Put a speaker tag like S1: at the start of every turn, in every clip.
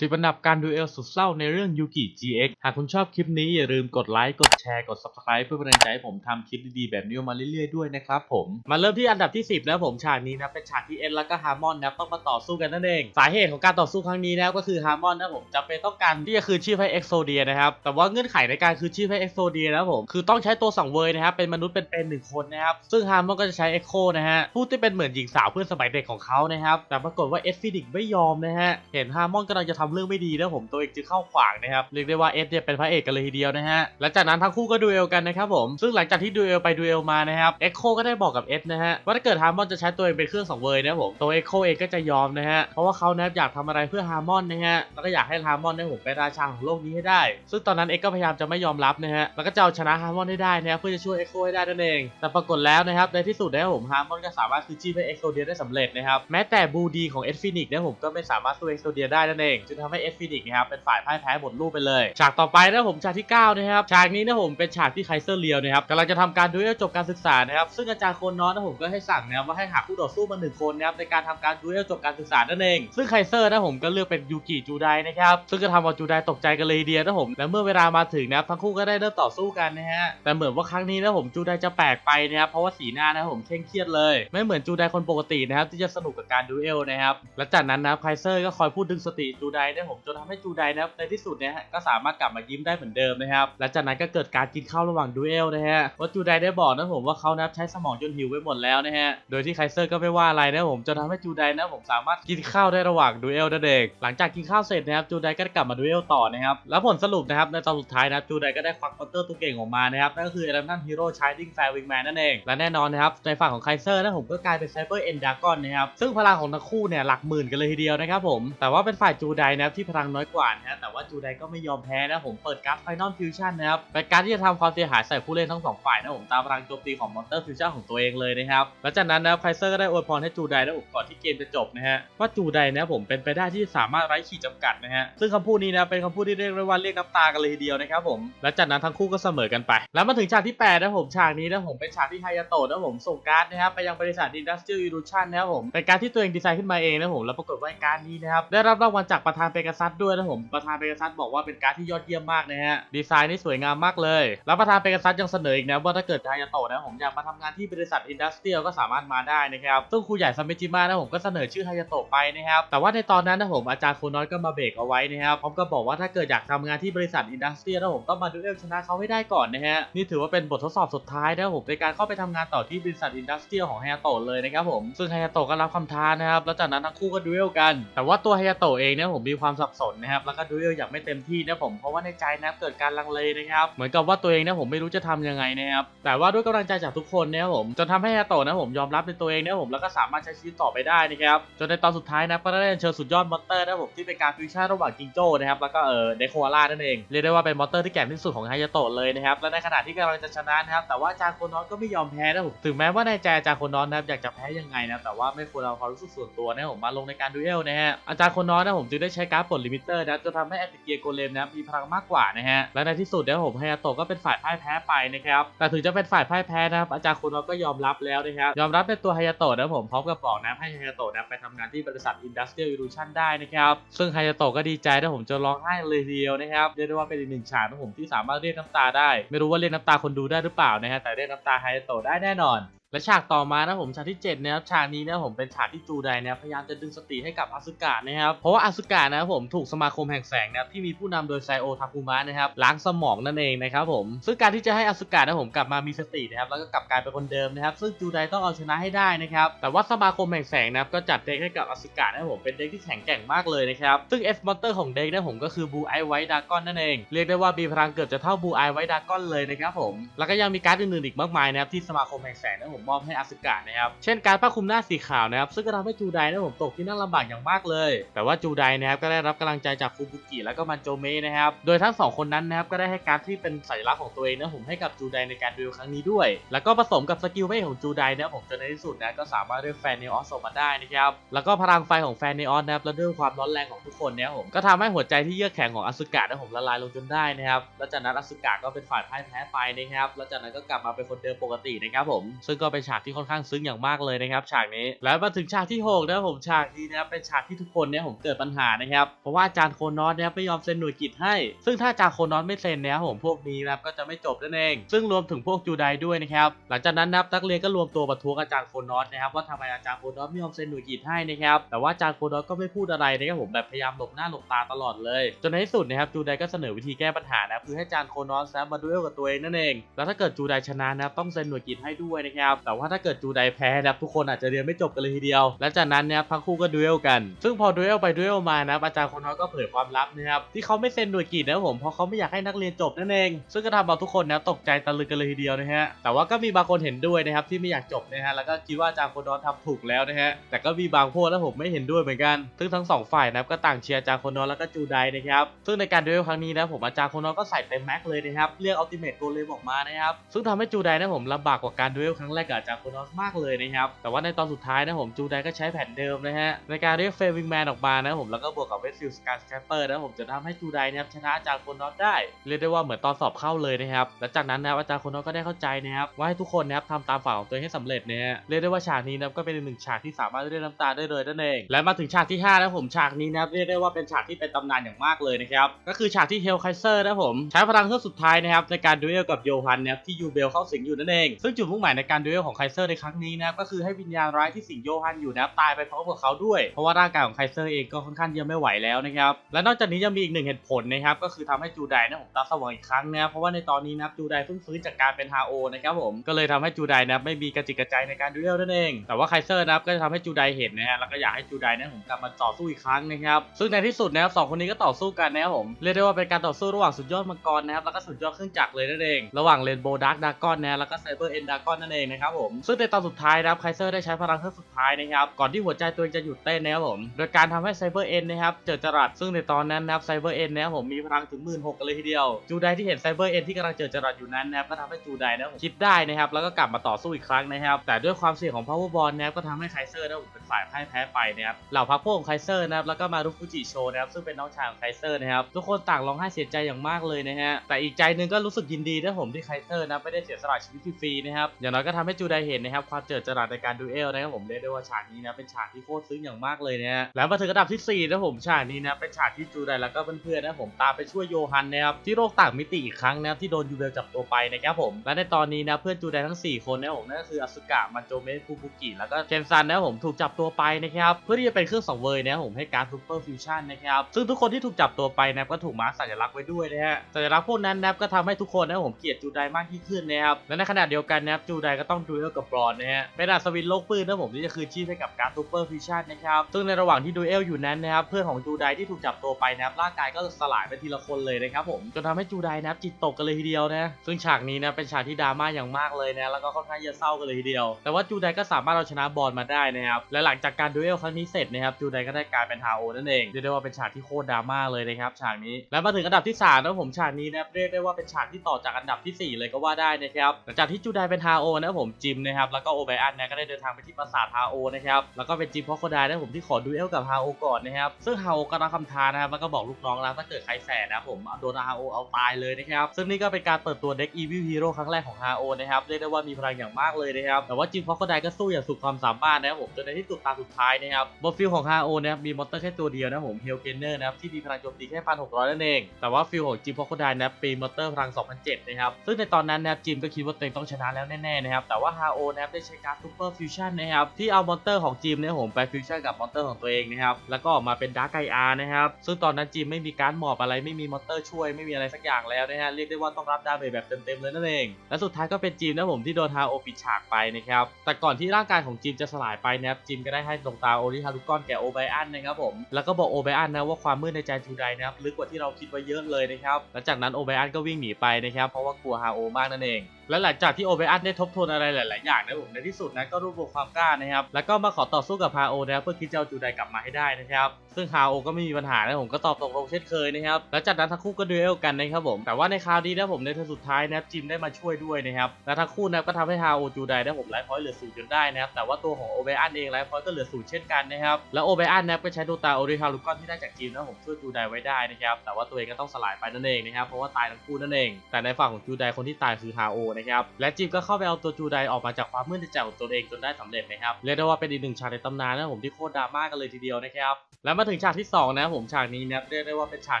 S1: สิบอันดับการดูเอลสุดเศร้าในเรื่องยูกิ GX หากคุณชอบคลิปนี้อย่าลืมกดไลค์กด แชร์ กด Subscribe เพื่อเป็นกำลังใจให้ผมทำคลิปดีๆ แบบนี้มาเรื่อยๆด้วยนะครับผม มาเริ่มที่อันดับที่ 10 นะผมฉากนี้นะเป็นฉากที่เอ็นแล้วก็ฮาร์มอนนะต้องมาต่อสู้กันนั่นเอง สาเหตุของการต่อสู้ครั้งนี้นะก็คือฮาร์มอนนะผมจำเป็นต้องการที่จะคืนชีพให้เอ็กโซเดียนะครับแต่ว่าเงื่อนไขในการคืนชีพให้เอ็กโซเดียนะผมคือต้องใช้ตัวสังเวยนะครับเป็นมนุษย์เป็นๆหนึ่งคนนะครับซึ่งฮาร์มอนก็จะใช้เอ็กโคนะฮะผู้ที่เป็นเหมือนหญิงสาวเพื่อนสมัยเด็กของเขานะครับแต่ปรากฏว่าเอสฟินิกไม่ยอมนะฮะเห็นฮาร์มอนกำลังจะทำเรื่องไม่ดีนะผมตัวเองจึงเข้าขวางนะครับเรียกได้ว่าเอสเนี่ยเป็นพระเอกกันเลยทีเดียวนะฮะและจากนั้นทั้งคู่ก็ดูเอลกันนะครับผม ซึ่งหลังจากที่ดูเอลไปดูเอลมานะครับเอ็กโคก็ได้บอกกับเอสนะฮะว่าถ้าเกิดฮาร์มอนจะใช้ตัวเองเป็นเครื่องสังเวยนะผมตัวเอ็กโคเองก็จะยอมนะฮะเพราะว่าเขานะครับอยากทำอะไรเพื่อฮาร์มอนนะฮะแล้วก็อยากให้ฮาร์มอนเนี่ยผมเป็นราชาของโลกนี้ให้ได้ ซึ่งตอนนั้นเอ็กก็พยายามจะไม่ยอมรับนะฮะแล้วก็จะเอาชนะฮาร์มอนให้ได้นะเพื่อจะช่วยเอ็กโคให้ได้นั่นเองแต่ปรากฏแล้วนะครับในที่สุดนะครับผมฮาร์มอนก็สามารถคืนชีพให้เอ็กโซเดียได้สำเร็จนะครับแม้แต่บูดีของเอสฟินิกนี่ยผมก็ไม่สามารถสู้เอ็กโซเดียได้นั่นเองจึงทำให้เอสฟินิกนะครับเป็นฝ่ายพ่ายแพ้หมดรูปไปเลย ฉากต่อไปนะผมฉากที่9นะครับฉากนี้นะผมเป็นฉากที่ไคเซอร์เลียวนะครับกำลังจะทำการดูเอลจบการศึกษานะครับซึ่งอาจารย์โคนนอนนะผมก็ให้สั่งนะครับว่าให้หาคู่ต่อสู้มาหนึ่งคนนะครับในการทำการดูเอลจบการศึกษานั่นเองซึ่งไคเซอร์นะผมก็เลือกเป็นยูกิจูไดนะครับซึ่งก็ทำเอาจูไดตกใจกันเลยทีเดียนะผมและเมื่อเวลามาถึงนะครับทั้งคู่ก็ได้เริ่มต่อสู้กันนะฮะแต่เหมือนว่าครั้งนี้นะผมจูไดจะแปลกไปนะครับเพราะว่าสีหน้านะผมเคร่งเครียดเลย ไม่เหมือนจูไดคนปกตินะครับที่จะสนุกกับการดูเอลนะครับและจากนั้นนะไคเซอร์ก็คอยพูดดึงสติจูไดนะผมจนทำให้จูไดนะในที่สุดเนี่ยก็สามารถกลับมายิ้มได้เหมือนเดิมนะครับและจากนั้นก็เกิดการกินข้าวระหว่างดูเอลนะฮะว่าจูไดได้บอกนะผมว่าเขานะใช้สมองจนหิวไปหมดแล้วนะฮะ โดยที่ไคเซอร์ก็ไม่ว่าอะไรนะผมจนทำให้จูไดนะผมสามารถกินข้าวได้ระหว่างดูเอลนั่นเองหลังจากกินข้าวเสร็จนะครับจูไดก็ได้กลับมาดูเอลต่อนะครับแล้วผลสรุปนะครับในตอนสุดท้ายนะครับจูไดก็ได้ควักคอนเตอร์ตัวเก่งออกมานะครับนั่นก็คือเอลัมนันฮีโร่ชายดิ้งแฟร์วิงแมนนั่นเองและแน่นอนนะครับในฝั่งของไคเซอร์นะผมก็กลายเป็นไซเบอร์เอ็นดากอนนะครับซึ่งพลังของทั้งคู่เนี่ยหลักหมื่นกันเลยทีเดียวนะครับผมแต่ว่าเป็นฝ่ายจูไดนะครับที่พลังน้อยกว่านะแต่ว่าจูไดก็ไม่ยอมแพ้นะผมเปิดการ์ดไฟนอลฟิวชั่นนะครับเป็นการการที่จะทำความเสียหายใส่ผู้เล่นทั้งสองฝ่ายนะผมตามพลังโจมตีของมอนเตอร์ฟิวชั่นของตัวเองเลยนะครับและจากนั้นนะไคเซอร์ก็ได้อวยพรให้จูไดนะผมก่อนที่เกมจะจบนะฮะว่าจูไดนะผมเป็นไปได้ที่สามารถไร้ขีดจำกัดนะฮะซึ่งคำพูดนี้นะเป็นคำพูดที่เรียกได้ว่าเรียกน้ำตากันเลยทีเดียวนะครับผมและจากนั้นทั้งคู่ก็เสมอกันไป แล้วมาถึงฉากที่แปดนะผมฉากนี้นะผมเป็นฉากที่ไฮยาโตะนะผมส่งการ์ดนะครับไปยังบริษัท Industrial Illusion นะครับผมเป็นการดที่ตัวเองดีไซน์ขึ้นมาเองนะผมแล้วปรากฏว่าการ์ดนี้นะครับได้รับรางวัลจากประธานเปกัสซัสด้วยนะผมประธานเปกัสซัสบอกว่าเป็นการ์ดที่ยอดเยี่ยมมากนะฮะดีไซน์นี่สวยงามมากเลยแล้วประธานเปกัสซัสยังเสนออีกนะว่าถ้าเกิดไฮยาโตะนะผมอยากมาทำงานที่บริษัท Industrial ก็สามารถมาได้นะครับซึ่งครูใหญ่ซัมเมจิมะนะผมก็เสนอชื่อไฮยาโตะไปนะครับแต่ว่าในตอนนั้นนะผมอาจารย์โคน้อยก็มาเบรกเอาไว้นะครับพร้อมกับอกว่าถ้าเกิดอยากทำงานที่บริษัท Industrial นะผมต้องมาดูเอลชนะเขาให้ได้ก่อนนะฮะนี่ถือว่าเป็นบททดสอบสุดท้ายนะผมในการเข้าไปทำงานต่อที่บริษัท Industrial ของไฮยาโตะเลยนะครับผมซึ่งไฮยาโตะก็รับคำท้านะครับแล้วจากนั้นทั้งคู่ก็ดูเอลกัน แต่ว่าตัวไฮยาโตะเองเนี่ยผมมีความสับสนนะครับแล้วก็ดูเอลอย่างไม่เต็มที่นะผมเพราะว่าในใจนะเกิดการลังเลนะครับเหมือนกับว่าตัวเองเนี่ยผมไม่รู้จะทำยังไงนะครับแต่ว่าด้วยกำลังใจจากทุกคนนะครับผมจนทำให้ไฮยาโตะนะผมยอมรับในตัวเองนะผมแล้วก็สามารถใช้ชีวิตต่อไปได้นะครับจนในตอนสุดท้ายนะก็ได้เชิญสุดยอดมอนเตอร์นะผมที่เป็นการฟิวชั่นระหว่างจิงโจ้นะครับแล้วก็เออเดโคอาร่านั่นเองเรียกได้ว่าเป็นมอนเตอร์ที่แกร่งที่สุดของไฮยาโตะเลยนะครับและในขณะที่กำลังจะชนะนะครับแต่ว่าอาจารย์โคนอนก็ไม่ยอมแพ้นะผมถึงแม้ว่าในใจอาจารย์โคนอนนะครับอยากจะแพ้ยังไงนะแต่ว่าไม่ควรเอาความรู้สึกส่วนตัวนะผมมาลงในการดูเอลนะฮะอาจารย์คนอนนะผมจึงได้ใช้การ์ดปลดลิมิเตอร์นะจนทำให้แอติเกียโกเลมนะมีพลังมากกว่านะฮะและในที่สุดนะผมไฮยาโตกก็เป็นฝ่ายพ่ายแพ้ไปนะครับแต่ถึงจะเป็นฝ่ายพ่ายแพ้นะครับอาจารย์คุณเราก็ยอมรับแล้วนะครับยอมรับในตัวไฮยาโตะนะผมพร้อมกับบอกนะให้ไฮยาโตะนะไปทำงานที่บริษัท Industrial Illusion ได้นะครับซึ่งไฮยาโตะก็ดีใจนะผมจะร้องไห้เลยทีเดียวนะครับเรียกได้ว่าเป็นอีกหนึ่งฉากนะผมที่สามารถเรียกน้ำตาได้ ไม่รู้ว่าเรียกน้ำตาคนดูได้หรือเปล่านะฮะแต่เรียกน้ำตาไฮยาโตะได้แน่นอน และฉากต่อมานะผมฉากที่7นะครับฉากนี้นะผมเป็นฉากที่จูไดนะพยายามจะดึงสติให้กับอาสึกะนะครับเพราะว่าอาสึกะนะครับผมถูกสมาคมแห่งแสงนะที่มีผู้นำโดยไซโอทาคุมะนะครับล้างสมองนั่นเองนะครับผมซึ่งการที่จะให้อาสึกะนะผมกลับมามีสตินะครับแล้วก็กลับกลายเป็นคนเดิมนะครับซึ่งจูไดต้องเอาชนะให้ได้นะครับแต่ว่าสมาคมแห่งแสงนะครับก็จัดเด็กให้กับอาสึกะนะผมเป็นเด็กที่แข็งแกร่งมากเลยนะครับซึ่ง F มอนเตอร์ของเด็กนะผมก็คือบูไอไวท์ดากอนนั่นเองเรียกได้ว่ามีพลังเกือบจะเท่าบูไอไวท์ดากอนเลยนะครับผมแล้วก็ยังมีการ์ดอื่นๆอีกมากมายนะครับที่สมาคมแห่งแสงนะผมมอบให้อาสึกะนะครับเช่นการผ้าคลุมหน้าสีขาวนะครับซึ่งก็ทำให้จูไดนะผมตกที่นั่งลำบากอย่างมากเลย แต่ว่าจูไดนะครับก็ได้รับกำลังใจจากฟูบุกิแล้วก็มันโจเมนะครับโดยทั้งสองคนนั้นนะครับก็ได้ให้การที่เป็นสัญลักษณ์ของตัวเองนะผมให้กับจูไดในการดูครั้งนี้ด้วย แล้วก็ผสมกับสกิลเวทของจูไดนะผมจนในที่สุดนะก็สามารถเรียกแฟนเนออสออกมาได้นะครับแล้วก็พลังไฟของแฟนเนออสนะครับและด้วยความร้อนแรงของทุกคนเนี่ยผมก็ทำให้หัวใจที่เยือกแข็งของอสุกะนะผมละลายลงจนได้นะครับแล้วจากนั้นอสุกะก็เป็นฝ่ายพ่ายแพ้ไปนะครับแล้วจากนั้นก็กลับมาเป็นคนเดิมปกตินะครับผมซึ่งก็เป็นฉากที่ค่อนข้างซึ้งอย่างมากเลยนะครับฉากนี้แล้วมาถึงฉากที่หกนะครับผมฉากนี้นะครับเป็นฉากที่ทุกคนเนี่ยผมเกิดปัญหานะครับเพราะว่าอาจารย์โคนอสเนี่ยไม่ยอมเซ็นหน่วยกิจให้ ซึ่งถ้าอาจารย์โคนอสไม่เซ็นเนี่ยผมพวกนี้นะครับก็จะไม่จบนั่นเอง ซึ่งรวมถึงพวกจูไดด้วยนะครับหลังจากนั้นนับนักเรียนก็รวมตัวประท้วงอาจารย์โคนอสนะครับว่าทำไมอาจารย์โคนอสไม่ยอมเซ็นหน่วยกิจให้นะครับแต่ว่าอาจารย์โคนอสก็ไม่พูดอะไรนะครับผมแบบพยายามหลบหน้าหลบตาตลอดเลยจนในที่สุดนะครับจูไดก็เสนอวิธีแก้ปัญหานะคือให้อาจารย์โคนอสนะมาดูเอลกับตัวเองนั่นเองแล้วถ้าเกิดจูไดชนะนะต้องเซ็นหน่วยกิจให้ด้วยนะครับแต่ว่าถ้าเกิดจูไดแพ้นะครับทุกคนอาจจะเรียนไม่จบกันเลยทีเดียว และจากนั้นนะครับทั้งคู่ก็ดูเอลกัน ซึ่งพอดูเอลไปดูเอลมานะครับอาจารย์คนน้อสก็เผยความลับนะครับที่เขาไม่เซ็นหน่วยกิจนะครับผมเพราะเขาไม่อยากให้นักเรียนจบนั่นเอง ซึ่งก็ทำเอาทุกคนนะครับตกใจตะลึงกันเลยทีเดียวนะฮะแต่ว่าก็มีบางคนเห็นด้วยนะครับที่ไม่อยากจบนะฮะแล้วก็คิดว่าอาจารย์คนน้อสทำถูกแล้วนะฮะแต่ก็มีบางพวกนะผมไม่เห็นด้วยเหมือนกัน ซึ่งทั้งสองฝ่ายนะครับก็ต่างเชียร์อาจารย์คนอสแล้วก็จูไดนะครับซึ่งในการดูเอลครั้งนี้นะผมอาจารย์คนอสก็ใส่เต็มแม็กเลยนะครับเรียกอัลติเมทโกเลมออกมานะครับซึ่งทำให้จูไดนะผมลำบากกว่าการดูเอลครั้งแรกกับจารย์โนอสมากเลยนะครับ แต่ว่าในตอนสุดท้ายนะผมจูไดก็ใช้แผนเดิมนะฮะในการเรียกเฟวิงแมนออกมานะผมแล้วก็บวกกับเวสฟิลสการสแคปเปอร์นะผมจะทำให้จูไดนะครับชนะอาจารย์โคนอสได้เรียกได้ว่าเหมือนตอนสอบเข้าเลยนะครับและจากนั้นนะครับอาจารย์โคนอสก็ได้เข้าใจนะครับว่าให้ทุกคนนะครับทำตามฝันของตัวเองให้สำเร็จนะฮะเรียกได้ว่าฉากนี้นะก็เป็นหนึ่งฉากที่สามารถเรียกน้ำตาได้เลยนั่นเองและมาถึงฉากที่5นะผมฉากนี้นะเรียกได้ว่าเป็นฉากที่เป็นตำนานอย่างมากเลยนะครับก็คือฉากที่เฮลไคเซอร์นะผมใช้พลังเครื่อสุดท้ายนะครับในการดูเอลกับโยฮันนะครับที่ยูเบลเข้าสิงอยู่นั่นเองซึ่งจุดมุ่งหมายในการดเอลของไคเซอร์ในครั้งนี้นะก็คือให้วิญญาณร้ายที่สิงโยฮันอยู่นะตายไปพร้อมกับเขาด้วยเพราะว่าร่างกายของไคเซอร์เองก็ค่อนข้างเยอะไม่ไหวแล้วนะครับและนอกจากนี้ยังมีอีกหนึ่งเหตุผลนะครับก็คือทำให้จูไดนะผมตาสว่างอีกครั้งนะครับเพราะว่าในตอนนี้นะจูไดเพิ่งฟื้นจากการเป็นฮาโอนะครับผมก็เลยทำให้จูไดนะไม่มีกระจิกกระใจในการดูเอลนั่นเอง แต่ว่าไคเซอร์นะก็จะทำให้จูไดเห็นนะฮะแล้วก็อยากให้จูไดนะผมกลับมาต่อสู้อีกครั้งนะครับซึ่งในที่สุดนะครับสองคนนี้ก็ต่อสู้กันนะครับผมเรียกได้ว่าเป็นการต่อสู้ระหว่างสุดยอดมังกรนะครับแล้วก็สุดยอดเครื่องจักรเลยนั่นเอง ระหว่างเรนโบว์ดาร์กดากอนนะแล้วก็ไซเบอร์เอ็นดากอนนั่นเองนะครับผม ซึ่งในตอนสุดท้ายนะครับไคเซอร์ได้ใช้พลังครื่องสุดท้ายนะครับ ก่อนที่หัวใจตัวเองจะหยุดเต้นนะครับผม โดยการทำให้ไซเบอร์เอ็นนะครับเจอจรัสซึ่งในตอนนั้นนะครับไซเบอร์เอ็นนะครับผมมีพลังถึงหมื่นหกเลยทีเดียว จูไดที่เห็นไซเบอร์เอ็นที่กำลังเจอจรัสอยู่นั้นนะครับก็ทำให้จูไดนะครับผมคิดได้นะครับแล้วก็กลับมาต่อสู้อีกครั้งนะครับ แต่ด้วยความเสี่ยงของ power ball นะครับก็ทำให้ไคเซอร์นะครับเป็นฝ่ายพ่ายแพ้ไปนะครับเหล่าพรรคพวกของไคเซอร์นะครับแล้วก็มารุฟุจิโชนะครับซึ่งเป็นน้องชายของไคเซอร์นะครับทุกคนต่างร้องไห้เสียใจอย่างมากเลยนะฮะแต่อีกใจหนึงก็รู้สึกยินดีนะผมที่ไคเซอร์นะไม่ได้เสียสละชีวิตฟรีนะครับอย่างน้อยก็ทำให้จูไดเห็นนะครับความเจิดจรัสในการดูเอลนะครับผมเรียกได้ว่าฉากนี้นะเป็นฉากที่โคตรซึ้งอย่างมากเลยนะฮะแล้วมาถึงอันดับที่สี่นะผมฉากนี้นะเป็นฉากที่จูไดแล้วก็เพื่อนๆนะผมตามไปช่วยโยฮันนะครับที่โลกต่างมิติอีกครั้งนะครับที่โดนยูเบลจับตัวไปนะครับผมและในตอนนี้นะเพื่อนจูไดทั้งสี่คนนะผมนั่นก็คืออสุกะมันโจเมะฟูบุกิ แล้วก็เคนซันนะครับผมถูกจับตัวไปนะครับเพื่อที่จะเป็นเครื่องสังเวยนะครับผมให้การซูเปอร์ฟิวชั่นนะครับซึ่งทุกคนที่ถูกจับตัวไปนะก็ถูกมาสัญลักษณ์ไว้ด้วยนะฮะสัญลักษณ์พวกนั้นนะก็ทำให้ทุกคนนะผมเกลียดจูไดมากยิ่งขึ้นนะครับและในขณะเดียวกันนะจูไดก็ต้องดูเอลกับบรอนนะฮะเป็นอัศวินโลกปืนนะผมที่จะคืนชีพให้กับการซูเปอร์ฟิวชั่นนะครับซึ่งในระหว่างที่ดูเอลอยู่นั้นนะครับเพื่อนของจูไดที่ถูกจับตัวไปนะครับร่างกายก็สลายไปทีละคนเลยนะครับผมจนทำให้จูไดนับจิตตกกันเลยทีเดียวนะซึ่งฉากนี้นะเป็นฉากที่ดราม่าอย่างมากเลยนะแล้วก็ค่อนข้างจะเศร้ากันเลยทีเดียว แต่ว่าจูไดก็สามารถเอาชนะบอลมาได้นะครับและหลังจากการดูเอลครั้งนี้เสร็จนะครับจูไดก็ได้กลายเป็นฮาโอนั่นเองเรียกได้ว่าเป็นฉากที่โคตรดราม่าเลยนะครับฉากนี้และมาถึงอันดับที่สามนะผมฉากนี้นะเรียกได้ว่าเป็นฉากที่ต่อจากอันดับที่สี่เลยก็ว่าได้นะครับหลังจากที่จูไดเป็นฮาโอนะผมจิมนะครับแล้วก็โอไบอันนะก็ได้เดินทางไปที่ปราสาทฮาโอนะครับแล้วก็เป็นจิมพ็อกโคไดนะผมที่ขอดูเอลกับฮาโอก่อนนะครับซึ่งฮาโอก็รับคำท้านะครับแล้วก็บอกลูกน้องแล้วถ้าเกิดใครแสนะผมโดนฮาโอเอาตายเลยนะครับซึ่งนี่ก็เป็นการเปิดตัวเด็กอีวิลฮีโร่ครั้งแรกของฮาโอนะครับเรียกได้ว่ามีพลังอย่างมากเลยนะครับแต่ว่าจิมพ็อโคไดก็สู้อย่างสุดความสามารถนะครับผมจนในที่สุดตาสุดท้ายนะครับบนฟิลของฮาโอนะครับมีมอนเตอร์แค่ตัวเดียวนะผมเฮลเกนเนอร์นะครับที่มีพลังโจมตีแค่พันหกร้อยนั่นเองแต่ว่าฟิลของจิมพอโคไดนะปีมอนเตอร์พลัง2007นะครับซึ่งในตอนนั้นนะครับจิมก็คิดว่าตัวเองต้องชนะแล้วแน่ๆนะครับแต่ว่าฮาโอนะครับได้ใช้การซูเปอร์ฟิวชั่นนะครับที่เอามอนเตอร์ของจิมเนี่ยผมไปฟิวชั่นกับมอนเตอร์ของตัวเองนะครับแล้วก็ออกมาเป็นดาร์กไกอาร์นะครับซึ่งตอนนั้นจิมไม่มีการหมอบอะไรไม่มีมอนเตอร์ช่วยไม่มีอะไรสักอย่างแล้วนะฮะเรียกได้ว่าต้องรับดาเมจแบบเต็มๆเลยนั่นเองและสุดท้ายก็เป็นจิมนะผมที่โดนฮาโอปิดฉากไปนะครับแต่ก่อนที่ร่างกายของจิมจะสลายไปนะครับจิมก็ได้ให้ดวงตาโอริฮารุกอนแก่โอไบอันนะครับผมแล้วก็บอกโอไบอันนะว่าความมืดในใจจูไดนะครับลึกกว่าที่เราคิดไว้เยอะเลยนะครับหลังจากนั้นโอไบอันก็วิ่งหนีไปนะครับเพราะว่ากลัวฮาโอมากนั่นเอง และหลังจากที่โอเบอันได้ทบทวนอะไรหลาย ๆ อย่างนะผมในที่สุดนะก็รวบรวมความกล้านะครับ แล้วก็มาขอต่อสู้กับพาโอนะครับเพื่อคิดจะเอาจูไดกลับมาให้ได้นะครับซึ่งฮาโอก็ไม่มีปัญหานะผมก็ตอบตกลงเช่นเคยนะครับ แล้วจากนั้นทั้งคู่ก็ดูเอลกันนะครับผม แต่ว่าในคราวนี้นะผมในเทิร์สุดท้ายนะจิมได้มาช่วยด้วยนะครับ และทั้งคู่นะก็ทำให้ฮาโอจูไดได้ผมไลฟ์พอยต์เหลือศูนย์จนได้นะครับแต่ว่าตัวของโอเบอันเองไลฟ์พอยต์ก็เหลือศูนย์เช่นกันนะครับ แล้วโอเบอันนะก็ใช้โดตาโอริฮารุกอนที่ได้จากจิมนะผมช่วยจูไดไว้ได้นะครับ แต่ว่าตัวเองก็ต้องสลายไปนั่นเองนะครับ เพราะว่าตายทั้งคู่นั่นเอง แต่ในฝั่งของจูไดคนที่ตายคือฮาโอนะครับ และจิมก็เข้าไปเอาตัวจูไดออกมาจากความมืดในใจของตัวเองจนได้สำเร็จนะครับ เรียกได้ว่าเป็นอีกหนึ่งฉากในตำนานนะผมที่โคตรดราม่ากันเลยทีเดียวนะครับแล้วมาถึงฉากที่2นะผมฉากนี้นะเรียกได้ว่าเป็นฉาก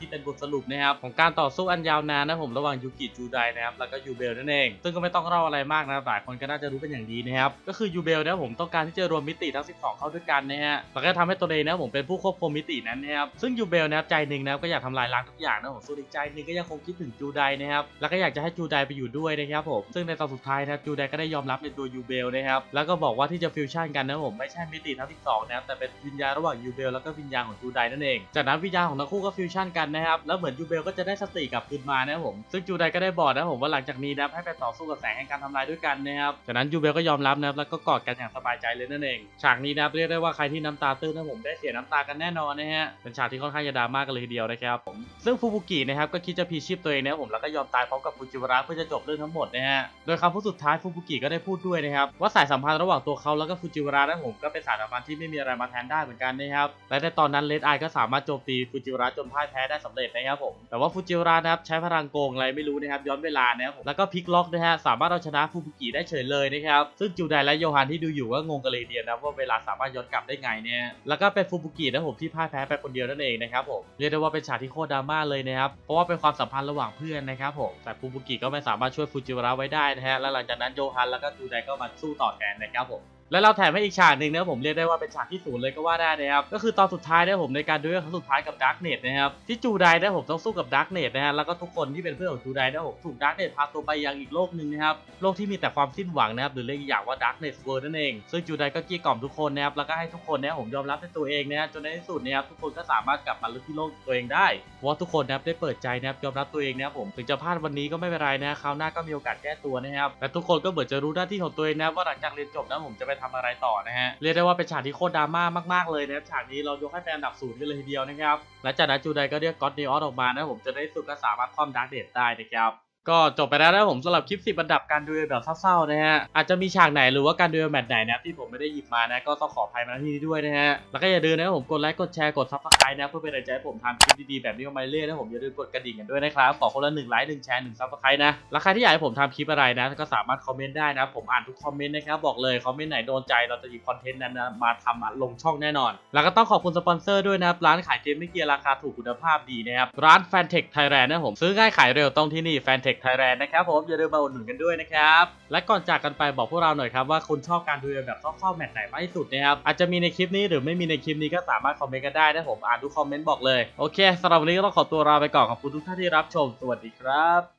S1: ที่เป็นบทสรุปนะครับของการต่อสู้อันยาวนานนะผมระหว่างยูกิจูไดนะครับแล้วก็ยูเบลนั่นเอง ซึ่งก็ไม่ต้องเล่าอะไรมากนะหลายคนก็น่าจะรู้เป็นอย่างดีนะครับก็คือยูเบลนะผมต้องการที่จะรวมมิติทั้ง 12 เข้าด้วยกันนะฮะแล้วก็ทำให้ตัวเองนะผมเป็นผู้ควบคุมมิตินั้นนะครับซึ่งยูเบลนะครับใจหนึ่งนะครับก็อยากทำลายล้างทุกอย่างนะผมส่วนอีกใจหนึ่งก็ยังคงคิดถึงจูไดนะครับแล้วก็อยากจะให้จูไดไปอยู่ด้วยนะครับผมซึ่งในตอนสุดท้ายนะจูไดก็ได้ยอมรับในตัวยูเบลนะครับแล้วก็บอกว่าที่จะฟิวชั่นกันนะผมไม่ใช่มิติทั้ง 12 นะแต่เป็นวิญญาณระหว่างยูเบลแล้วก็วิญญาณของจูไดนั่นเอง จากนั้นวิญญาณของทั้งคู่ก็ฟิวชั่นกันนะครับ แล้วเหมือนยูเบลก็จะได้สติกลับคืนมานะครับผม ซึ่งจูไดก็ได้บอกนะผมว่าหลังจากนี้นะครับให้ไปต่อสู้กับแสงแห่งการทำลายด้วยกันนะครับ จากนั้นยูเบลก็ยอมรับนะครับแล้วก็กอดกันอย่างสบายใจเลยนั่นเอง ฉากนี้นะเรียกได้ว่าใครที่น้ำตาตื้นนะผมได้เสียน้ำตากันแน่นอนนะฮะ เป็นฉากที่ค่อนข้างจะดราม่ากันเลยทีเดียวนะครับผม ซึ่งฟูบุกินะครับก็คิดจะพีชีพตัวเองนะผมแล้วก็ยอมตายพร้อมกับฟูจิวาระเพื่อจะจบเรื่องทั้งหมดนะฮะ โดยคำพูดสุดท้ายฟูบุกิก็ได้พูดด้วยนะครับว่าสายสัมพันธ์ระหว่างตัวเขาแล้วก็ฟูจิวระนะผมก็เป็นสายสัมพันธ์ที่ไม่มีอะไรมาแทนได้เหมือนกันนะครับและในตอนนั้นเลดไอก็สามารถโจมตีฟูจิวระจนพ่ายแพ้ได้สำเร็จนะครับผมแต่ว่าฟูจิวระนะครับใช้พลังโกงอะไรไม่รู้นะครับย้อนเวลานะครับผมแล้วก็พลิกล็อกนะฮะสามารถเอาชนะฟูบุกิได้เฉยเลยนะครับซึ่งจูไดและโยฮันที่ดูอยู่ก็งงกันเลยเดียวนะว่าเวลาสามารถย้อนกลับได้ไงเนี่ยแล้วก็เป็นฟูบุกินะผมที่พ่ายแพ้ไปคนเดียวนั่นเองนะครับผมเรียกได้ว่าเป็นฉากที่โคตรดราม่าเลยนะครับเพราะว่าเป็นความสัมพันธ์ระหว่างเพื่อนนะครับผมแต่ฟูบุกิก็ไม่สามารถช่วยฟูจิวระไว้ได้นะฮะและหลังจากนั้นโยฮันแล้วก็จูไดก็มาสู้ต่อแทนนะครับผม และเราแถมให้อีกฉากหนึ่งนะผมเรียกได้ว่าเป็นฉากที่ศูนย์เลยก็ว่าได้นะครับก็คือตอนสุดท้ายนะผมในการดูเรื่องครั้งสุดท้ายกับดาร์กเนตนะครับที่จูไดนะผมต้องสู้กับดาร์กเนตนะฮะแล้วก็ทุกคนที่เป็นเพื่อนของจูไดนะผมถูกดาร์กเนตพาตัวไปยังอีกโลกหนึ่งนะครับโลกที่มีแต่ความสิ้นหวังนะครับหรือเรียกอีกอย่างว่าดาร์กเนตเวิร์นั่นเองซึ่งจูไดก็เกลี้ยกล่อมทุกคนนะครับแล้วก็ให้ทุกคนนะผมยอมรับในตัวเองนะจนในที่สุดนะครับทุกคนก็สามารถกลับมาลุกที่โลกตัวเองได้เพราะทุกคนนะครับได้เปิดใจนะครับยอมรับตัวเองนะครับผมถึงจะพลาดวันนี้ก็ไม่เป็นไรนะคราวหน้าก็มีโอกาสแก้ตัวนะครับและทุกคนก็เหมือนจะรู้หน้าที่ของตัวเองนะว่าหลังจากเรียนจบนะผมจะไปททำอะไรต่อนะฮะเรียกได้ว่าเป็นฉากที่โคตรดราม่ามากๆเลยนะครับฉากนี้เรายกให้เป็นอันดับศูนย์กันเลยทีเดียวนะครับและจากนั้นจูไดก็เรียกก็อดเนออสออกมานะผมจะได้สุดก็สามารถคว่ำดาร์กเดดได้นะครับ ก็จบไปแล้วนะผมสำหรับคลิป10อันดับการดูแบบเศร้าๆนะฮะอาจจะมีฉากไหนหรือว่าการดูเอลแมตช์ไหนนะที่ผมไม่ได้หยิบมานะก็ต้องขออภัยมาที่นี้ด้วยนะฮะแล้วก็อย่าลืมนะครับผมกดไลค์กดแชร์กดซับสไครต์นะเพื่อเป็นกำลังใจให้ผมทำคลิปดีๆแบบนี้ออกมาเรื่อยๆนะผมอย่าลืมกดกระดิ่งกันด้วยนะครับขอคนละหนึ่งไลค์หนึ่งแชร์หนึ่งซับสไครต์นะแล้วใครที่อยากให้ผมทำคลิปอะไรนะก็สามารถคอมเมนต์ได้นะผมอ่านทุกคอมเมนต์นะครับบอกเลยคอมเมนต์ไหนโดนใจเราจะหยิบคอนเทนต์นั้นนะมาทำลงช่องแน่นอน แล้วก็ต้องขอบคุณสปอนเซอร์ด้วยนะครับร้านขายเกมไม่เกียร์ราคาถูกคุณภาพดีนะครับร้าน Fantech Thailand นะผมซื้อง่ายขายเร็วต้องที่นี่ Tech Thailand นะครับผมอย่าลืมมาอุดหนุนกันด้วยนะครับ และก่อนจากกันไปบอกพวกเราหน่อยครับว่าคุณชอบการดูแบบเศร้าๆแมตช์ไหนมากที่สุดนะครับอาจจะมีในคลิปนี้หรือไม่มีในคลิปนี้ก็สามารถคอมเมนต์กันได้นะผมอ่านทุกคอมเมนต์บอกเลยโอเคสำหรับวันนี้ก็ต้องขอตัวลาไปก่อนขอบคุณทุกท่านที่รับชมสวัสดีครับ